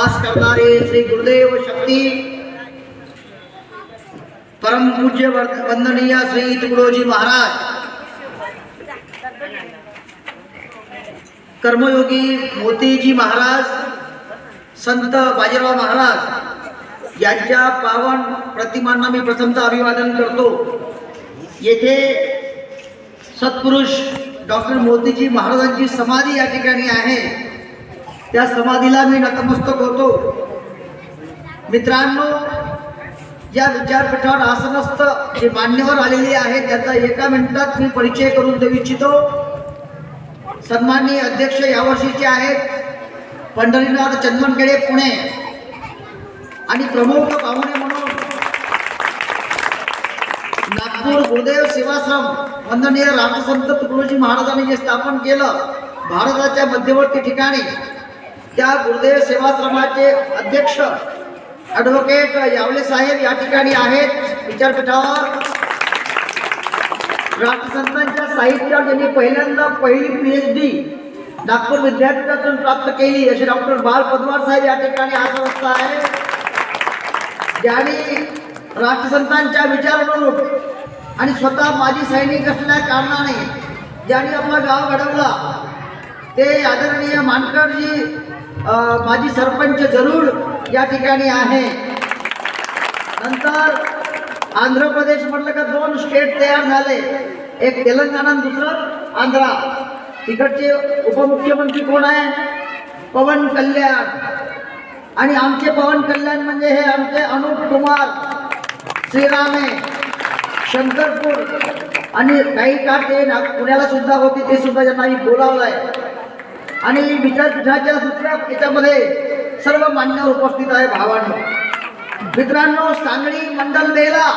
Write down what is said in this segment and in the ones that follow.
वास करणारे श्री गुरुदेव शक्ती. परमपूज्य वर- वंदनीय श्री तुकडोजी महाराज. कर्मयोगी मोतीजी महाराज संत बाजीराव महाराज यांच्या पावन प्रतिमांना मी प्रथमतः अभिवादन करतो. येथे सत्पुरुष डॉक्टर मोतीजी महाराजांची समाधी या ठिकाणी आहे. त्या समाधीला मी नतमस्तक होतो. मित्रांनो या विचारपीठावर आसनस्थ जे मान्यवर आलेले आहेत त्याचा एका मिनिटात मी परिचय करून देऊ इच्छितो. सन्माननीय अध्यक्ष यावर्षीचे आहेत. पंढरीनाथ चंदनखेडे पुणे. आणि प्रमुख पाहुणे म्हणून नागपूर गुरुदेव सेवाश्रम वंदनीय रामसंत तुकडोजी महाराजांनी जे स्थापन केलं भारताच्या मध्यवर्ती ठिकाणी. त्या गुरुदेव सेवाश्रमाचे अध्यक्ष ॲडव्होकेट यावले साहेब या ठिकाणी आहेत. विचारपीठावर. राष्ट्रसंतांच्या साहित्यात त्यांनी पहिल्यांदा पहिली पी एच डी नागपूर विद्यापीठातून प्राप्त केली. असे डॉक्टर बाल पदवार साहेब या ठिकाणी आज अवस्था आहे. ज्यांनी राष्ट्रसंतांच्या विचारानुरूप आणि स्वतः माजी सैनिक असल्या कारणाने ज्यांनी आपला गाव घडवला. ते आदरणीय मानकरजी माजी सरपंच जरूर या ठिकाणी आहे. नंतर आंध्र प्रदेश म्हटलं का दोन स्टेट तयार झाले. एक तेलंगणा आणि दुसरं आंध्रा. तिकडचे उपमुख्यमंत्री कोण आहे? पवन कल्याण. आणि आमचे पवन कल्याण म्हणजे हे आमचे अनुप कुमार श्रीरामे शंकरपूर. आणि काही काळ ते नाग पुण्याला सुद्धा होते ते सुद्धा ज्यांना मी बोलावलंय. आणि विद्यापीठाच्या दुसऱ्या याच्यामध्ये सर्व मान्यवर उपस्थित आहे भावांनो. मित्रांनो सांगली मंडल देला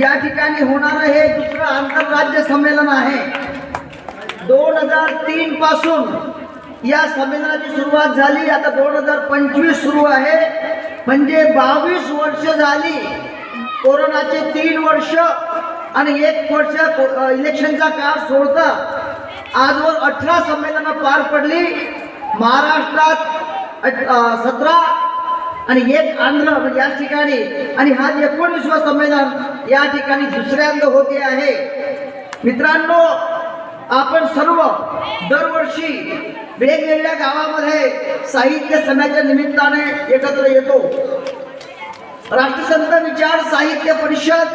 या ठिकाणी होणारं हे दुसरं आंतरराज्य संमेलन आहे. दोन हजार तीन पासून या संमेलनाची सुरुवात झाली. आता दोन हजार पंचवीस सुरू आहे. म्हणजे बावीस वर्ष झाली. कोरोनाचे तीन वर्ष आणि एक वर्ष को- इलेक्शनचा काळ सोडता आजवर अठरा संमेलनं पार पडली. महाराष्ट्रात सतरा आणि एक आंध्र म्हणजे या ठिकाणी. आणि हा एकोणीसवं संमेलन या ठिकाणी दुसऱ्यांदा होते आहे. मित्रांनो आपण सर्व दरवर्षी वेगवेगळ्या गावामध्ये साहित्य सणाच्या निमित्ताने एकत्र येतो. राष्ट्रसंत विचार साहित्य परिषद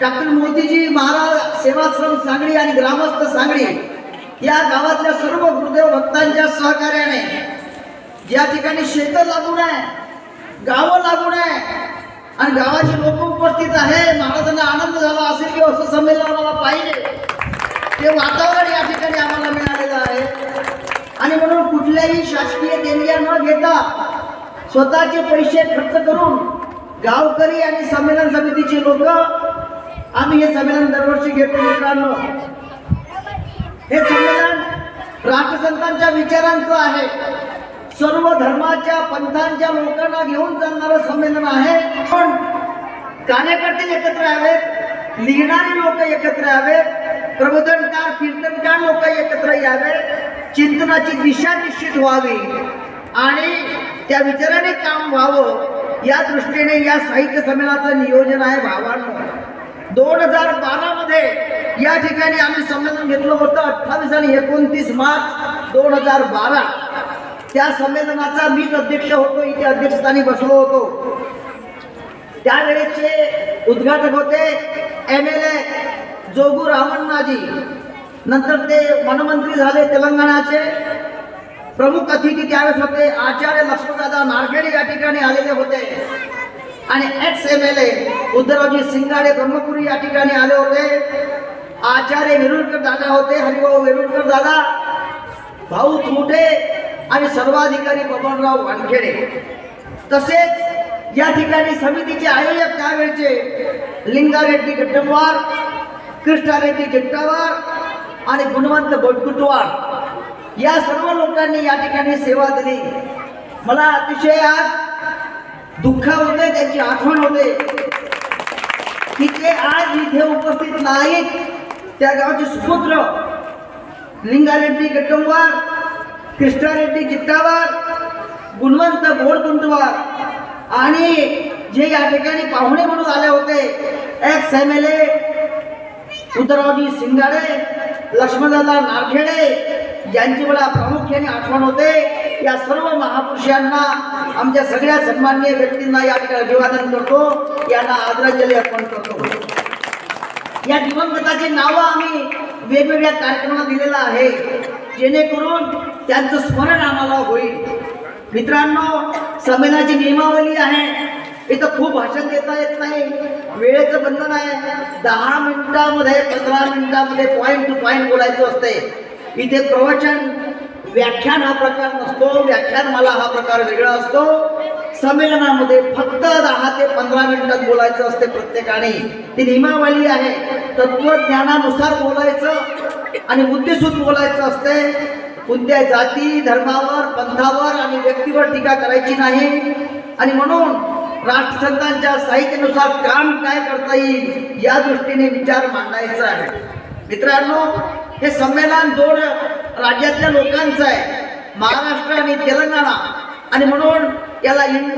डॉक्टर मोदीजी महाराज सेवाश्रम सांगली आणि ग्रामस्थ सांगली या गावातल्या सर्व गुरुदेव भक्तांच्या सहकार्याने या ठिकाणी शेतं लागून आहे गावं लागून आहे आणि गावाचे लोक उपस्थित आहे महाराजांना आनंद झाला असेल की असं संमेलन आम्हाला पाहिजे. ते वातावरण या ठिकाणी आम्हाला मिळालेलं आहे. आणि म्हणून कुठल्याही शासकीय देणग्या न घेता स्वतःचे पैसे खर्च करून गावकरी आणि संमेलन समितीचे लोक आम्ही हे संमेलन दरवर्षी घेतो मित्रांनो. हे संमेलन राष्ट्रसंतांच्या विचारांचं आहे. सर्व धर्माच्या पंथांच्या लोकांना घेऊन चालणारं संमेलन आहे. पण कार्यकर्ते एकत्र यावेत लिहिणारी लोक एकत्र यावेत प्रबोधनकार कीर्तनकार लोक एकत्र यावेत. चिंतनाची दिशा निश्चित व्हावी. आणि त्या विचाराने काम व्हावं. या दृष्टीने या साहित्य संमेलनाचं नियोजन आहे भावांनो. दोन हजार बारा मध्ये या ठिकाणी आम्ही संमेलन घेतलं होतं अठ्ठावीस आणि एकोणतीस मार्च दोन हजार बारा. त्या संमेलनाचा मीच अध्यक्ष होतो इथे अध्यक्षस्थानी बसलो होतो. त्यावेळेचे उद्घाटक होते एम एल ए जोगू रामण्णाजी नंतर ते वनमंत्री झाले तेलंगणाचे. प्रमुख अतिथी त्यावेळेस होते आचार्य लक्ष्मणदादा नारखेडे या ठिकाणी आलेले होते. आणि ex M L A Uddhavraoji Singade Brahmapuri या ठिकाणी आले होते. आचार्य वेरुळकर दादा होते हरिभाऊ वेरुळकर दादा भाऊ मोठे आणि सर्वाधिकारी बबनराव वानखेडे. तसेच या ठिकाणी समितीचे आयोजक त्यावेळचे लिंगारेड्डी गड्डमवार कृष्णारेड्डी जट्टावार आणि गुणवंत बोटकुटवार या सर्व लोकांनी या ठिकाणी सेवा दिली. मला अतिशय आज दुःख होते त्यांची आठवण होते. की ते आज इथे उपस्थित नाहीत. त्या गावचे सुपुत्र लिंगारेड्डी गट्टंवार कृष्णारेड्डी चित्तावार गुणवंत गोडकुंटवार आणि जे या ठिकाणी पाहुणे म्हणून आले होते ex M L A Udaraoji Singade Laxmandada Narkhede ज्यांची मला प्रामुख्याने आठवण होते. या सर्व महापुरुषांना आमच्या सगळ्या सन्माननीय व्यक्तींना या ठिकाणी अभिवादन करतो. यांना आदरांजली अर्पण करतो. या दिवंगताचे नावं आम्ही वेगवेगळ्या कार्यक्रमात दिलेलं आहे. जेणेकरून त्यांचं स्मरण आम्हाला होईल. मित्रांनो संमेलनाची नियमावली आहे. इथं खूप भाषण देता येत नाही. वेळेचं बंधन आहे. दहा मिनिटामध्ये पंधरा मिनिटामध्ये पॉईंट टू पॉईंट बोलायचं असते इथे प्रवचन व्याख्यान हा प्रकार नसतो व्याख्यानमाला हा प्रकार वेगळा असतो. संमेलनामध्ये फक्त दहा ते पंधरा मिनिटात बोलायचं असते प्रत्येकाने. ती नियमावली आहे. तत्वज्ञानानुसार बोलायचं आणि मुद्देसूद बोलायचं असते. कोणत्या जाती धर्मावर पंथावर आणि व्यक्तीवर टीका करायची नाही. आणि म्हणून राष्ट्रसंतांच्या साहित्यानुसार काम काय करता येईल या दृष्टीने विचार मांडायचा आहे. मित्रांनो हे संमेलन दोन राज्यातल्या लोकांचं आहे. महाराष्ट्र आणि तेलंगणा. आणि म्हणून याला इन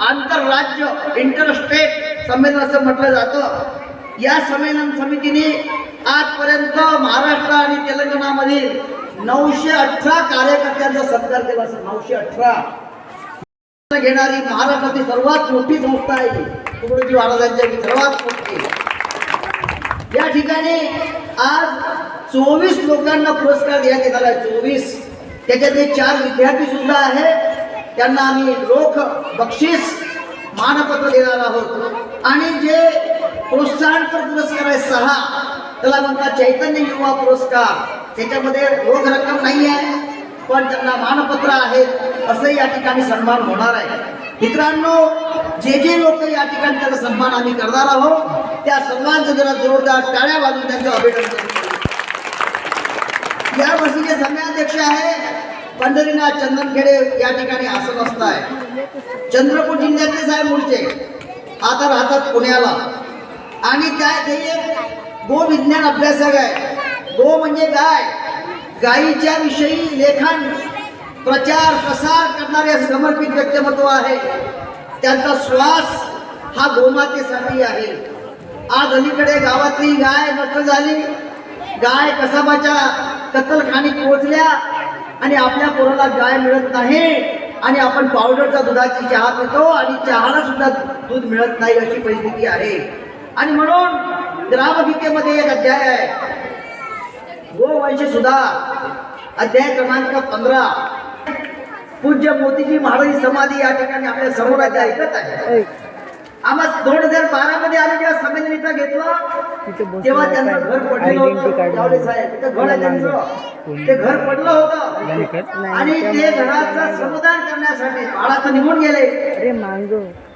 आंतरराज्य इंटरस्टेट संमेलन असं म्हटलं जातं. या संमेलन समितीने आजपर्यंत महाराष्ट्र आणि तेलंगणामधील नऊशे अठरा कार्यकर्त्यांचा सत्कार केला नऊशे अठरा. घेणारी महाराष्ट्रातील सर्वात मोठी संस्था आहे तुकडोजी महाराजांची सर्वात मोठी. या ठिकाणी आज चोवीस लोकांना पुरस्कार देण्यात येणार आहे. चोवीस. त्याच्यातले चार विद्यार्थी सुद्धा आहेत. त्यांना आम्ही रोख बक्षीस मानपत्र देणार आहोत. आणि जे प्रोत्साहनपर पुरस्कार आहे सहा त्याला म्हणतात चैतन्य युवा पुरस्कार. त्याच्यामध्ये रोख रक्कम नाही आहे पण त्यांना मानपत्र आहेत असं या ठिकाणी सन्मान होणार आहे. मित्रांनो जे जे लोक या ठिकाणी त्याचा सन्मान आम्ही करणार आहोत त्या सन्मानचं जरा जोरदार टाळ्या बाजून त्यांचं अभिनंदन या वर्षीचे समयाध्यक्ष आहे. पंढरीनाथ चंदनखेडे या ठिकाणी आसनस्थ आहे चंद्रपूर जिल्ह्यातले साहेब मूळचे आता राहतात पुण्याला. आणि त्या ते एक गो विज्ञान अभ्यासक आहे. गो म्हणजे गाय. गायीच्या विषयी लेखन प्रचार प्रसार करणारे समर्पित व्यक्तिमत्व आहे. त्यांचा श्वास हा गोमातेसाठी आहे. आज अलीकडे गावातली गाय नष्ट झाली. गाय कसाबाच्या कत्तलखानी पोहोचल्या आणि आपल्या पोराला गाय मिळत नाही आणि आपण पावडरच्या दुधाची चहा पितो आणि चहाला सुद्धा दूध मिळत नाही अशी परिस्थिती आहे. आणि म्हणून ग्रामगीतेमध्ये एक अध्याय आहे. गोवंश सुद्धा अध्याय क्रमांक पंधरा. पूज्य मोतीजी महाराज समाधी या ठिकाणी आपल्यासमोर आहे ऐकत आहे आम्हा दोन हजार बारा मध्ये आम्ही जेव्हा संमेलन इथं घेतलं तेव्हा त्यांचं घर पडलेलं होतं. जावळे साहेब तिथं घर त्यांचं. ते घर पडलं होतं. आणि ते घराचं श्रमदान करण्यासाठी बाळाचं निघून गेले.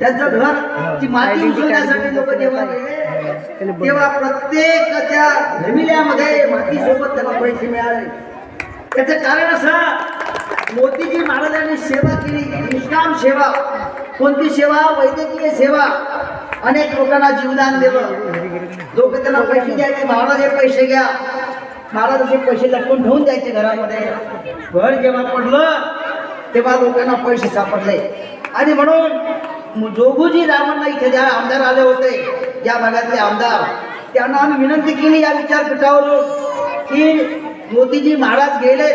त्यांचं घर ती माती उचलण्यासाठी लोक जेव्हा गेले तेव्हा प्रत्येक त्या जमिल्यामध्ये माती सोबत त्यांना पैसे मिळाले. त्याचं कारण असं मोदीजी महाराजांनी सेवा केली निष्काम सेवा. कोणती सेवा? वैद्यकीय सेवा. अनेक लोकांना जीवदान दिलं लोक त्यांना पैसे द्यायचे. महाराज हे पैसे घ्या. महाराज पैसे लपून ठेवून द्यायचे घरामध्ये. घर जेव्हा पडलं तेव्हा लोकांना पैसे सापडले. आणि म्हणून जोगूजी रामांना इथे ज्या आमदार आले होते. या भागातले आमदार. त्यांना आम्ही विनंती केली या विचारपीठावरून की मोदीजी महाराज गेले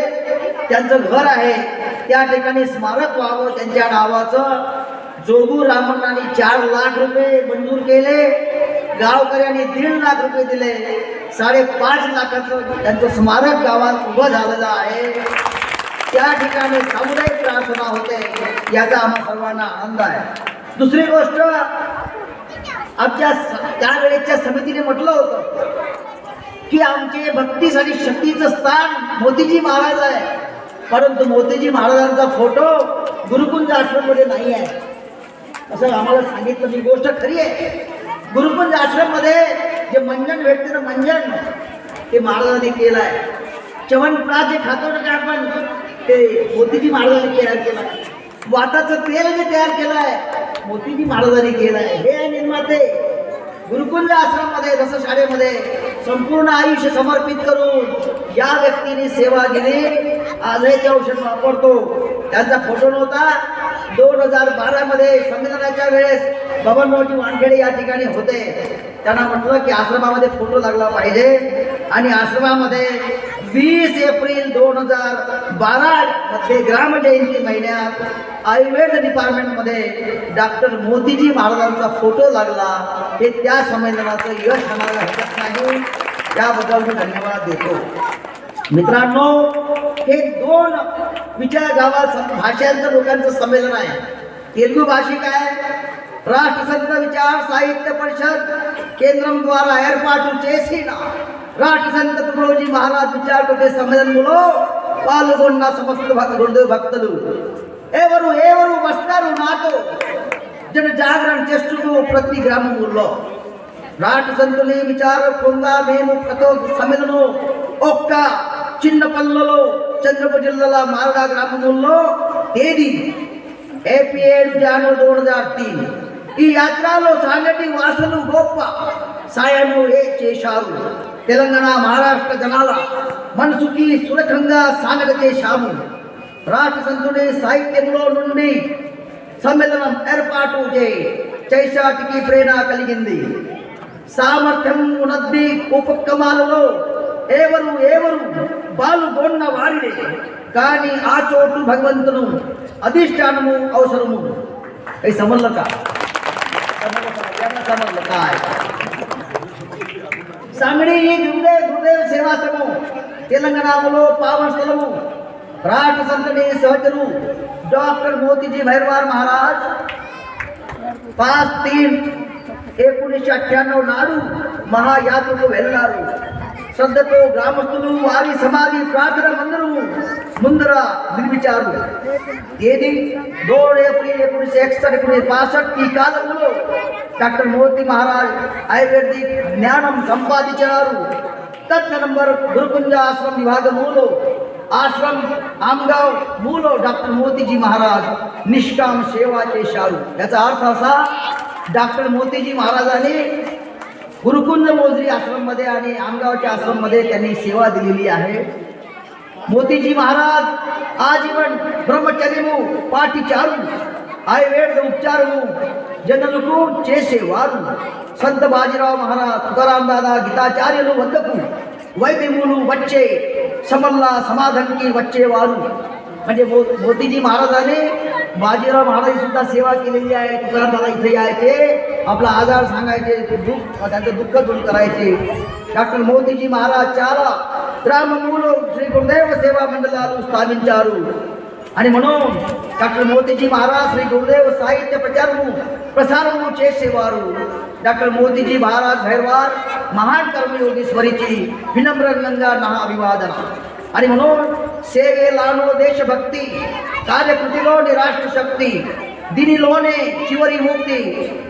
त्यांचं घर आहे. त्या ठिकाणी स्मारक व्हावं. त्यांच्या नावाचं जोगू रामण्णांनी चार लाख रुपये मंजूर केले. गावकऱ्यांनी दीड लाख रुपये दिले. साडेपाच लाखाचं त्यांचं स्मारक गावात उभं झालेलं आहे. त्या ठिकाणी सामुदायिक प्रार्थना होते. याचा आम्हा सर्वांना आनंद आहे. दुसरी गोष्ट आमच्या स- त्यावेळेच्या समितीने म्हटलं होतं की आमचे भक्तीसाठी शक्तीचं स्थान मोतीजी महाराज आहे. परंतु मोतीजी महाराजांचा फोटो गुरुकुंज आश्रममध्ये नाही आहे. असं आम्हाला सांगितलं. ही गोष्ट खरी आहे. गुरुकुंज आश्रममध्ये जे मंजन भेटते ना मंजन. ते महाराजांनी केलं आहे च्यवनप्राश जे खातो ना आपण ते मोतीजी महाराजांनी तयार केलं आहे वाताचं तेल जे तयार केलं आहे मोतीजी महाराजांनी केलं आहे हे आहे निर्माते गुरुकुंज आश्रममध्ये जसं शाळेमध्ये संपूर्ण आयुष्य समर्पित करून या व्यक्तीने सेवा केली आजही ते औषध वापरतो. त्यांचा फोटो नव्हता. दोन हजार बारा मध्ये संमेलनाच्या वेळेस बबनभाऊजी वानखेडे या ठिकाणी होते. त्यांना म्हटलं की आश्रमामध्ये फोटो लागला पाहिजे. आणि आश्रमामध्ये वीस एप्रिल दोन हजार बारा मध्ये ग्रामजयंती महिन्यात आयुर्वेद डिपार्टमेंटमध्ये डॉक्टर मोदीजी महाराजांचा फोटो लागला. हे त्या संमेलनाचं यश होणारं हरकत नाही. त्याबद्दल मी धन्यवाद देतो. मित्रांनो हे दोन विचार गावात सं- भाषांचं लोकांचं संमेलन आहे तेलुगू भाषिक आहे రాష్ట్రసంత విచార సాహిత్య పరిషత్ కేంద్రం ద్వారా ఏర్పాటు చేసిన రాష్ట్రసంత తుమ్రోజీ మహారాజ్ విచారకుల సమ్మేళనంలో పాల్గొన్న సమస్త భక్త గురుదేవ భక్తులు ఎవరు ఎవరు వస్తారు నాతో జన జాగరణ చేస్తూ ప్రతి గ్రామంలో నాటు సంతుని విచారకుండా మేము ప్రతి సమ్మెలను ఒక్క చిన్నపల్లలో చంద్రపు జిల్లాల మారడా గ్రామంలో ఏది ఏపీ ఏడు ఈ యాత్రలో సాగటి వాసులు గొప్ప సాయము చేశారు? తెలంగాణ మహారాష్ట్ర జనాల మనసుకి సురక్షంగా సాగట చేశాము. రాష్ట్ర సంతుడి సాహిత్యంలో నుండి సమ్మేళనం ఏర్పాటు చేయి చైశాటికి ప్రేరణ కలిగింది. సామర్థ్యం ఉన్నది ఉపక్రమాలలో ఎవరు ఎవరు బాలుగొన్న వారిని. కానీ ఆ చోటు భగవంతుడు అధిష్టానము అవసరము. ఈ సమల్లక సంగడి గురుదేవ్ గురుదేవ సేవాశ్రమం. తెలంగాణలో పావన స్థలము. రాష్ట్ర సంతని సహచరు డాక్టర్ మోతీజీ భైరవార్ మహారాజ్. పాస్ తీన్ ఎప్పుడు అట్టాన్నో నాడు మహాయాత్రకు వెళ్ళారు. శ్రద్ధతో గ్రామస్తులు వారి సమాధి ప్రార్థన అందరూ ముందర నిర్మించారు ఏది? దోడ్ ఏప్రిల్ ఎప్పుడు ఎక్స్టర్ ఇప్పుడు పాసట్ ఈ కాలంలో డాక్టర్ మోతి మహారాజ్ ఆయుర్వేదిక్ జ్ఞానం సంపాదించారు. తదనంబర్ గురుకుంజ ఆశ్రమ విభాగ మూలో ఆశ్రమ్ ఆమ్గావ్ మూలో డాక్టర్ మోతీజీ మహారాజ్ నిష్కామ సేవ చేశారు. యథార్థ డాక్టర్ మోతీజీ మహారాజ్ అని गुरुकुंज मोजरी आश्रममध्ये आणि आमगावच्या आश्रममध्ये त्यांनी सेवा दिलेली आहे. मोतीजी महाराज आजीवन ब्रह्मचर्यू पाठी चालू आयुर्वेद उपचारू जनलकू चेसे वारू संत बाजीराव महाराज तुकाराम दादा गीताचार्यू वंदकू वैद्यमुलू वच्चे समल्ला समाधन की वच्चे वारू म्हणजे मोतीजी महाराजाने बाजीराव महाराज सुद्धा सेवा केलेली आहे. तुकाराम दादा इथे यायचे आपला आजार सांगायचे ते दुःख त्यांचं दुःख दूर करायचे. डॉक्टर मोतीजी महाराज चारा ग्राम मूल श्री गुरुदेव सेवा मंडळारू स्थानिक चारू. आणि म्हणून डॉक्टर मोतीजी महाराज श्री गुरुदेव साहित्य प्रचार प्रसार चे सेवारू. डॉक्टर मोदीजी महाराज भैरवार महान कर्मयोगेश्वरीची विनम्र गंगा नहा अभिवादना आणि म्हणून सेवेलानो देशभक्ती कार्यकृतीलो निराष्ट्र शक्ती दिनी लोने चिवरी मुक्ती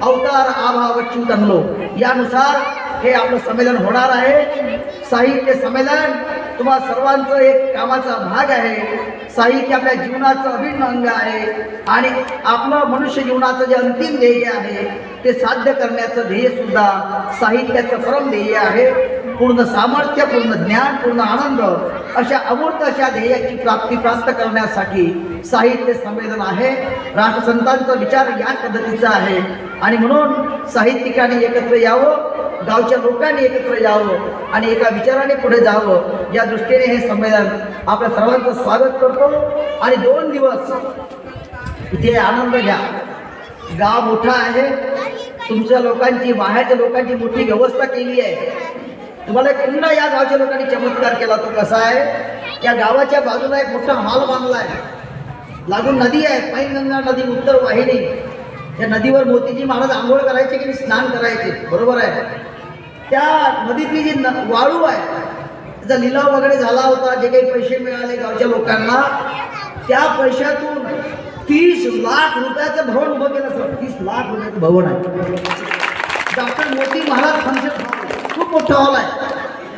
अवतार आभा वच्यूत आणलो यानुसार हे आपलं संमेलन होणार आहे. साहित्य संमेलन तुम्हा सर्वांचं एक कामाचा भाग आहे. साहित्य आपल्या जीवनाचं अभिन्न अंग आहे. आणि आपलं मनुष्य जीवनाचं जे अंतिम ध्येय आहे ते साध्य करण्याचं ध्येय सुद्धा साहित्याचं परम ध्येय आहे. पूर्ण सामर्थ्य पूर्ण ज्ञान पूर्ण आनंद अशा अमूर्त अशा ध्येयाची प्राप्ती प्राप्त करण्यासाठी साहित्य संमेलन आहे. राष्ट्रसंतांचा विचार या पद्धतीचा आहे. आणि म्हणून साहित्यिकांनी एकत्र यावं गावच्या लोकांनी एकत्र यावं आणि एका विचाराने पुढे जावं या दृष्टीने हे संमेलन आपल्या सर्वांचं स्वागत करतो. आणि दोन दिवस इथे आनंद घ्या. गाव मोठा आहे. तुमच्या लोकांची बाहेरच्या लोकांची मोठी व्यवस्था केली आहे. तुम्हाला एक पुन्हा या गावच्या लोकांनी चमत्कार केला. तो कसा आहे? या गावाच्या बाजूला एक मोठा हॉल बांधला आहे. लागून नदी आहे. पैनगंगा नदी उत्तर वाहिनी. या नदीवर मोतीजी महाराज आंघोळ करायचे की स्नान करायचे. बरोबर आहे. त्या नदीतली जी न वाळू आहे त्याचा लिलाव वगैरे झाला होता. जे काही पैसे मिळाले गावच्या लोकांना त्या पैशातून तीस लाख रुपयाचं भवन उभं केलं. सर तीस लाख रुपयाचं भवन आहे. डॉक्टर मोती महाराज फंक्शन खूप मोठा हॉल आहे.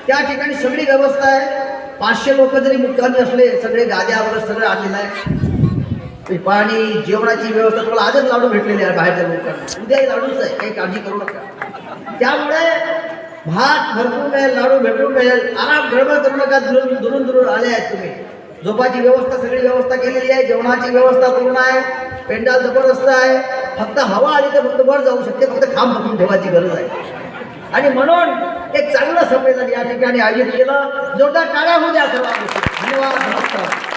त्या ठिकाणी सगळी व्यवस्था आहे. पाचशे लोक जरी मुक्कामी असले सगळे गाद्या वगैरे सगळं आलेलं आहे. पाणी जेवणाची व्यवस्था तुम्हाला आजच लाडू भेटलेली आहे बाहेरच्या लोकांना. उद्याही लाडूच आहे काही काळजी करू नका. त्यामुळे भात भरपूर मिळेल लाडू भेटून मिळेल. आराम गडबड करू नका दुरून दुरून दुरून आले आहेत तुम्ही. झोपाची व्यवस्था सगळी व्यवस्था केलेली आहे. जेवणाची व्यवस्था पूर्ण आहे. पेंडाल जबरदस्त आहे. फक्त हवा आली तर फक्त वर जाऊ शकते फक्त खांब पकडून ठेवायची गरज आहे. आणि म्हणून एक चांगला संमेलन या ठिकाणी आयोजित केलं. जोरदार टाळ्या होऊ द्या सर्वांना. धन्यवाद नमस्कार.